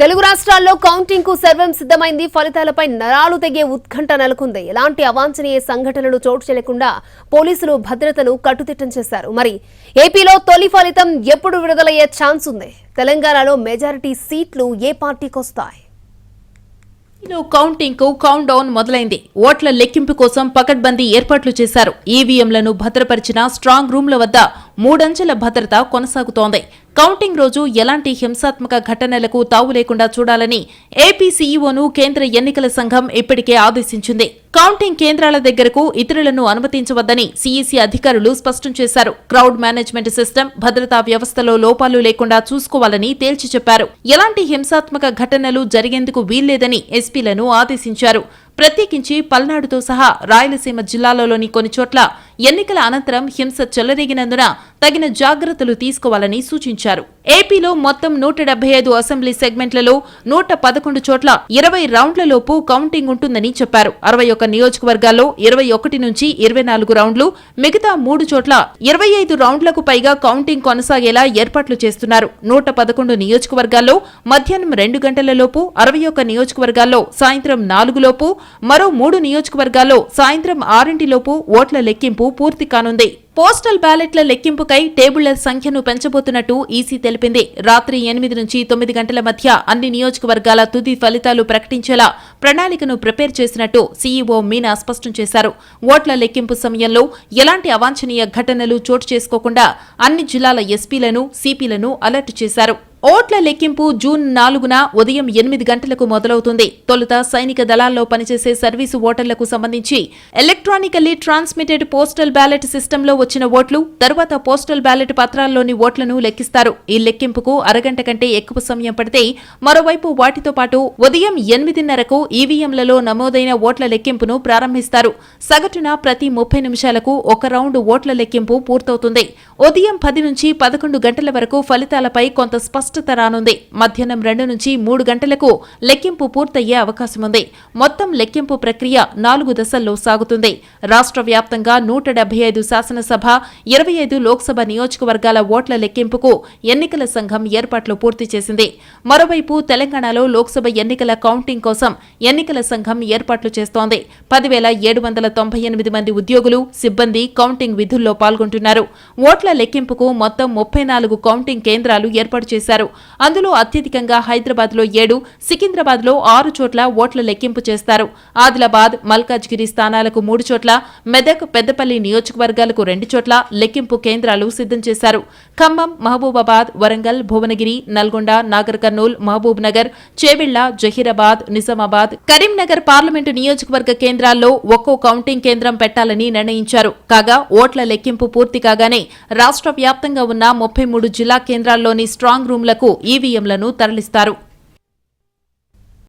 తెలుగు రాష్ట్రాల్లో కౌంటింగ్కు సర్వం సిద్ధమైంది. ఫలితాలపై నరాలు తెగే ఉత్కంఠ నెలకొంది. ఎలాంటి అవాంఛనీయ సంఘటనలు చోటు చేయకుండా పోలీసులు భద్రతను కట్టుదిట్టం చేశారు. మరి ఏపీలో తొలి ఫలితం ఎప్పుడు విడుదలయ్యే ఛాన్స్ ఉంది? తెలంగాణలో మెజారిటీ సీట్లు ఏ పార్టీకి వస్తాయి? కౌంటింగ్కు కౌంట్ డౌన్ మొదలైంది. ఓట్ల లెక్కింపు కోసం పకడ్బందీ ఏర్పాట్లు చేశారు. ఈవీఎంలను భద్రపరిచిన స్ట్రాంగ్ రూమ్ల వద్ద మూడంచెల భద్రత కొనసాగుతోంది. కౌంటింగ్ రోజు ఎలాంటి హింసాత్మక ఘటనలకు తావు లేకుండా చూడాలని ఏపీ సీఈఓను కేంద్ర ఎన్నికల సంఘం ఇప్పటికే ఆదేశించింది. కౌంటింగ్ కేంద్రాల దగ్గరకు ఇతరులను అనుమతించవద్దని సీఈసీ అధికారులు స్పష్టం చేశారు. క్రౌడ్ మేనేజ్మెంట్ సిస్టమ్ భద్రతా వ్యవస్థలో లోపాలు లేకుండా చూసుకోవాలని తేల్చి చెప్పారు. ఎలాంటి హింసాత్మక ఘటనలు జరిగేందుకు వీల్లేదని ఎస్పీలను ఆదేశించారు. ప్రత్యేకించి పల్నాడుతో సహా రాయలసీమ జిల్లాలలోని కొన్ని చోట్ల ఎన్నికల అనంతరం హింస చెలరేగినందున తగిన జాగ్రత్తలు తీసుకోవాలని సూచించారు. ఏపీలో మొత్తం నూట డెబ్బై ఐదు అసెంబ్లీ సెగ్మెంట్లలో నూట పదకొండు చోట్ల ఇరవై రౌండ్లలోపు కౌంటింగ్ ఉంటుందని చెప్పారు. అరవై ఒక్క నియోజకవర్గాల్లో ఇరవై ఒకటి నుంచి ఇరవై నాలుగు రౌండ్లు మిగతా మూడు చోట్ల ఇరవై ఐదు రౌండ్లకు పైగా కౌంటింగ్ కొనసాగేలా ఏర్పాట్లు చేస్తున్నారు. నూట పదకొండు నియోజకవర్గాల్లో మధ్యాహ్నం రెండు గంటలలోపు అరవై ఒక్క నియోజకవర్గాల్లో సాయంత్రం నాలుగులోపు మరో మూడు నియోజకవర్గాల్లో సాయంత్రం ఆరింటిలోపు ఓట్ల లెక్కింపు పూర్తి కానుంది. పోస్టల్ బ్యాలెట్ల లెక్కింపుకై టేబుళ్ళ సంఖ్యను పెంచబోతున్నట్టు ఈసీ తెలిపింది. రాత్రి ఎనిమిది నుంచి తొమ్మిది గంటల మధ్య అన్ని నియోజకవర్గాల తుది ఫలితాలు ప్రకటించేలా ప్రణాళికను ప్రిపేర్ చేసినట్టు సీఈఓ మీనా స్పష్టం చేశారు. ఓట్ల లెక్కింపు సమయంలో ఎలాంటి అవాంఛనీయ ఘటనలు చోటు చేసుకోకుండా అన్ని జిల్లాల ఎస్పీలను సిపిలను అలర్ట్ చేశారు. ఓట్ల లెక్కింపు జూన్ నాలుగున ఉదయం ఎనిమిది గంటలకు మొదలవుతుంది. తొలుత సైనిక దళాల్లో పనిచేసే సర్వీసు ఓటర్లకు సంబంధించి ఎలక్ట్రానికల్లీ ట్రాన్స్మిటెడ్ పోస్టల్ బ్యాలెట్ సిస్టంలో వచ్చిన ఓట్లు తర్వాత పోస్టల్ బ్యాలెట్ పత్రాల్లోని ఓట్లను లెక్కిస్తారు. ఈ లెక్కింపుకు అరగంట కంటే ఎక్కువ సమయం పడితే మరోవైపు వాటితో పాటు ఉదయం ఎనిమిదిన్నరకు ఈవీఎంలలో నమోదైన ఓట్ల లెక్కింపును ప్రారంభిస్తారు. సగటున ప్రతి ముప్పై నిమిషాలకు ఒక రౌండ్ ఓట్ల లెక్కింపు పూర్తవుతుంది. ఉదయం పది నుంచి పదకొండు గంటల వరకు ఫలితాలపై కొంత స్పష్టత రానుంది మధ్యాహ్నం రెండు నుంచి మూడు గంటలకు లెక్కింపు పూర్తయ్యే అవకాశముంది. మొత్తం లెక్కింపు ప్రక్రియ నాలుగు దశల్లో సాగుతుంది. రాష్ట్ర వ్యాప్తంగా నూట డెబ్బై ఐదు శాసనసభ ఇరవై ఐదు లోక్సభ నియోజకవర్గాల ఓట్ల లెక్కింపుకు ఎన్నికల సంఘం ఏర్పాట్లు పూర్తి చేసింది. మరోవైపు తెలంగాణలో లోక్సభ ఎన్నికల కౌంటింగ్ కోసం ఎన్నికల సంఘం ఏర్పాట్లు చేస్తోంది. పదివేల ఏడు వందల తొంభై ఎనిమిది మంది ఉద్యోగులు సిబ్బంది కౌంటింగ్ విధుల్లో పాల్గొంటున్నారు. ఓట్ల లెక్కింపుకు మొత్తం ముప్పై నాలుగు కౌంటింగ్ కేంద్రాలు ఏర్పాటు చేశారు. అందులో అత్యధికంగా హైదరాబాద్లో ఏడు సికింద్రాబాద్లో ఆరు చోట్ల ఓట్ల లెక్కింపు చేస్తారు. ఆదిలాబాద్ మల్కాజ్గిరి స్థానాలకు మూడు చోట్ల మెదక్ పెద్దపల్లి నియోజకవర్గాలకు రెండు చోట్ల లెక్కింపు కేంద్రాలు సిద్ధం చేశారు. ఖమ్మం మహబూబాబాద్ వరంగల్ భువనగిరి నల్గొండ నాగర్ కర్నూల్ మహబూబ్ నగర్ చేవెళ్ళ జహీరాబాద్ నిజామాబాద్ కరీంనగర్ పార్లమెంటు నియోజకవర్గ కేంద్రాల్లో ఒక్కో కౌంటింగ్ కేంద్రం పెట్టాలని నిర్ణయించారు. కాగా ఓట్ల లెక్కింపు పూర్తి కాగానే రాష్ట్ర వ్యాప్తంగా ఉన్న ముప్పై మూడు జిల్లా కేంద్రాల్లోని స్ట్రాంగ్ రూమ్ రూమ్లకు ఈవీఎంలను తరలిస్తారు